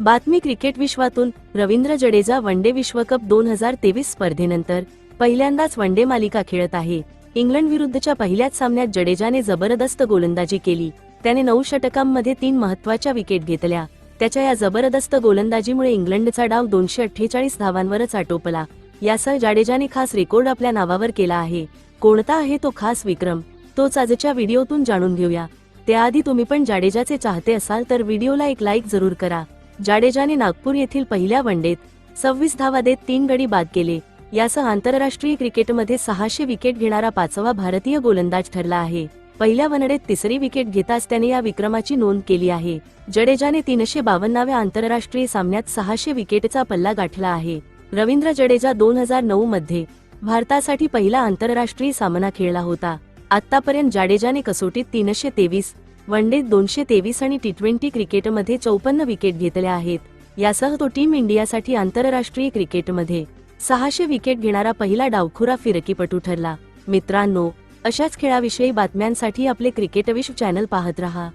बातमी क्रिकेट विश्वातून रवींद्र जडेजा वनडे विश्वकप दोन हजार तेवीस स्पर्धेनंतर पहिल्यांदाच वनडे मालिका खेळत आहे. इंग्लंड विरुद्धच्या पहिल्याच सामन्यात जडेजाने जबरदस्त गोलंदाजी केली. त्याने नऊ षटकांमध्ये तीन महत्त्वाच्या विकेट घेतल्या. त्याच्या या जबरदस्त गोलंदाजीमुळे इंग्लंडचा डाव दोनशे अठ्ठेचाळीस धावांवरच आटोपला. यासह जाडेजाने खास रेकॉर्ड आपल्या नावावर केला आहे. कोणता आहे तो खास विक्रम? तोच आजच्या व्हिडिओतून जाणून घेऊया. त्याआधी तुम्ही पण जाडेजाचे चाहते असाल तर व्हिडिओला एक लाईक जरूर करा. जाडेजाने नागपूर येथील पहिल्या वनडेत सव्वीस धावा देत तीन गडी बाद केले. यासह आंतरराष्ट्रीय क्रिकेटमध्ये सहाशे विकेट घेणारा पाचवा भारतीय गोलंदाज ठरला आहे. पहिल्या वनडेत तिसरी विकेट घेताच त्याने या विक्रमाची नोंद केली आहे. जडेजाने तीनशे बावन्नाव्या आंतरराष्ट्रीय सामन्यात सहाशे विकेटचा पल्ला गाठला आहे. रवींद्र जडेजा दोन हजार नऊ मध्ये भारतासाठी पहिला आंतरराष्ट्रीय सामना खेळला होता. आतापर्यंत जाडेजाने कसोटीत तीनशे तेवीस वनडेत दोनशे तेवीस आणि टी ट्वेंटी क्रिकेटमध्ये चौपन्न विकेट घेतल्या आहेत. यासह तो टीम इंडियासाठी आंतरराष्ट्रीय क्रिकेटमध्ये सहाशे विकेट घेणारा पहिला डावखुरा फिरकीपटू ठरला. मित्रांनो अशाच खेळाविषयी बातम्यांसाठी आपले क्रिकेटविश चॅनल पाहत रहा.